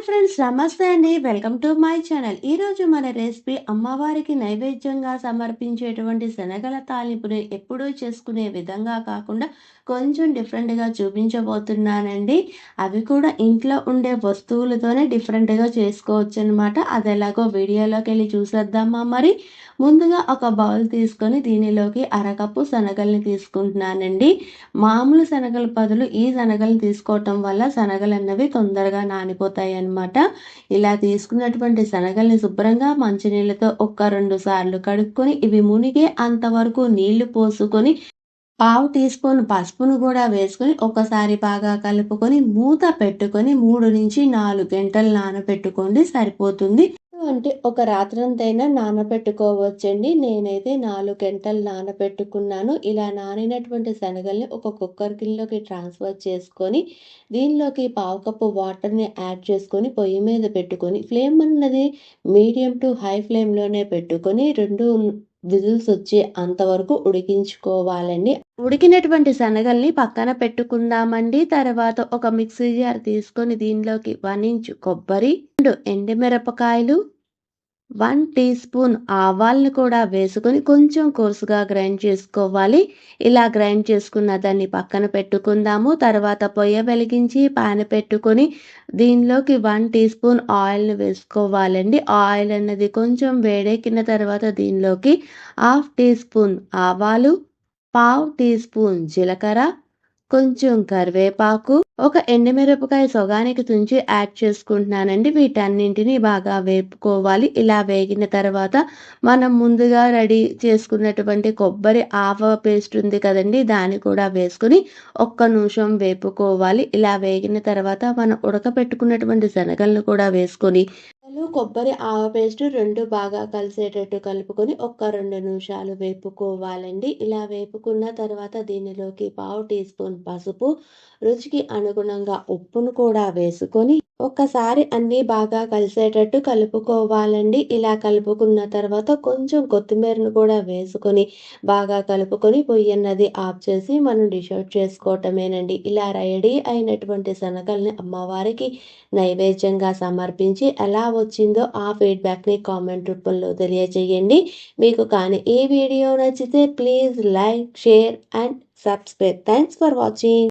Hi friends నమస్తే అండి. Welcome to my channel. ఈరోజు మన రెసిపీ అమ్మవారికి నైవేద్యంగా సమర్పించేటువంటి శనగల తాలింపుని ఎప్పుడూ చేసుకునే విధంగా కాకుండా కొంచెం డిఫరెంట్గా చూపించబోతున్నానండి. అవి కూడా ఇంట్లో ఉండే వస్తువులతోనే డిఫరెంట్గా చేసుకోవచ్చు అనమాట అది ఎలాగో వీడియోలోకి వెళ్ళి చూసేద్దామా మరి? ముందుగా ఒక బౌల్ తీసుకొని దీనిలోకి అరకప్పు శనగల్ని తీసుకుంటున్నానండి. మామూలు శనగల బదులు ఈ శనగల్ని తీసుకోవటం వల్ల శనగలు అన్నవి తొందరగా నానిపోతాయి అనమాట ఇలా తీసుకున్నటువంటి శనగల్ని శుభ్రంగా మంచినీళ్ళతో ఒక్క రెండు సార్లు కడుక్కొని ఇవి మునిగే అంతవరకు నీళ్ళు పోసుకొని పావు టీ స్పూన్ పసుపును కూడా వేసుకొని ఒకసారి బాగా కలుపుకొని మూత పెట్టుకొని మూడు నుంచి నాలుగు గంటలు నానబెట్టుకోండి సరిపోతుంది. అంటే ఒక రాత్రంతైనా నానబెట్టుకోవచ్చండి నేనైతే నాలుగు గంటలు నానబెట్టుకున్నాను ఇలా నానినటువంటి శనగల్ని ఒక కుక్కర్ గిన్నెలోకి ట్రాన్స్ఫర్ చేసుకొని దీనిలోకి పావు కప్పు వాటర్ని యాడ్ చేసుకొని పొయ్యి మీద పెట్టుకొని ఫ్లేమ్ అన్నది మీడియం టు హై ఫ్లేమ్లోనే పెట్టుకొని రెండు విజిల్స్ వచ్చే అంతవరకు ఉడికించుకోవాలండి. ఉడికినటువంటి శనగల్ని పక్కన పెట్టుకుందామండి. తర్వాత ఒక మిక్సీ జార్ తీసుకొని దీనిలోకి వన్ ఇంచ్ కొబ్బరి రెండు ఎండుమిరపకాయలు వన్ టీ స్పూన్ ఆవాల్ని కూడా వేసుకొని కొంచెం కోర్సుగా గ్రైండ్ చేసుకోవాలి. ఇలా గ్రైండ్ చేసుకున్న దాన్ని పక్కన పెట్టుకుందాము. తర్వాత పొయ్య వెలిగించి పాన పెట్టుకొని దీనిలోకి వన్ టీ స్పూన్ ఆయిల్ని వేసుకోవాలండి. ఆయిల్ అన్నది కొంచెం వేడెక్కిన తర్వాత దీనిలోకి హాఫ్ టీ స్పూన్ ఆవాలు పావు టీ స్పూన్ జీలకర్ర కొంచెం కరివేపాకు ఒక ఎండుమిరపకాయ సొగానికి తుంచి యాడ్ చేసుకుంటున్నానండి. వీటన్నింటిని బాగా వేపుకోవాలి. ఇలా వేగిన తర్వాత మనం ముందుగా రెడీ చేసుకున్నటువంటి కొబ్బరి ఆవ పేస్ట్ ఉంది కదండి దాన్ని కూడా వేసుకుని ఒక్క నిమిషం వేపుకోవాలి. ఇలా వేగిన తర్వాత మనం ఉడకపెట్టుకున్నటువంటి శనగలను కూడా వేసుకొని కొబ్బరి ఆవ పేస్ట్ రెండు బాగా కలిసేటట్టు కలుపుకొని ఒక్క రెండు నిమిషాలు వేపుకోవాలండి. ఇలా వేపుకున్న తర్వాత దీనిలోకి పావు టీ స్పూన్ పసుపు రుచికి అనుగుణంగా ఉప్పును కూడా వేసుకొని ఒక్కసారి అన్నీ బాగా కలిసేటట్టు కలుపుకోవాలండి. ఇలా కలుపుకున్న తర్వాత కొంచెం కొత్తిమీరను కూడా వేసుకొని బాగా కలుపుకొని పొయ్యి అన్నది ఆఫ్ చేసి మనం డిష్ అవుట్ చేసుకోవటమేనండి. ఇలా రెడీ అయినటువంటి శనగల్ని అమ్మవారికి నైవేద్యంగా సమర్పించి ఎలా వచ్చిందో ఆ ఫీడ్బ్యాక్ని కామెంట్ రూపంలో తెలియజేయండి. మీకు కానీ ఈ వీడియో నచ్చితే please like share and subscribe. Thanks for watching.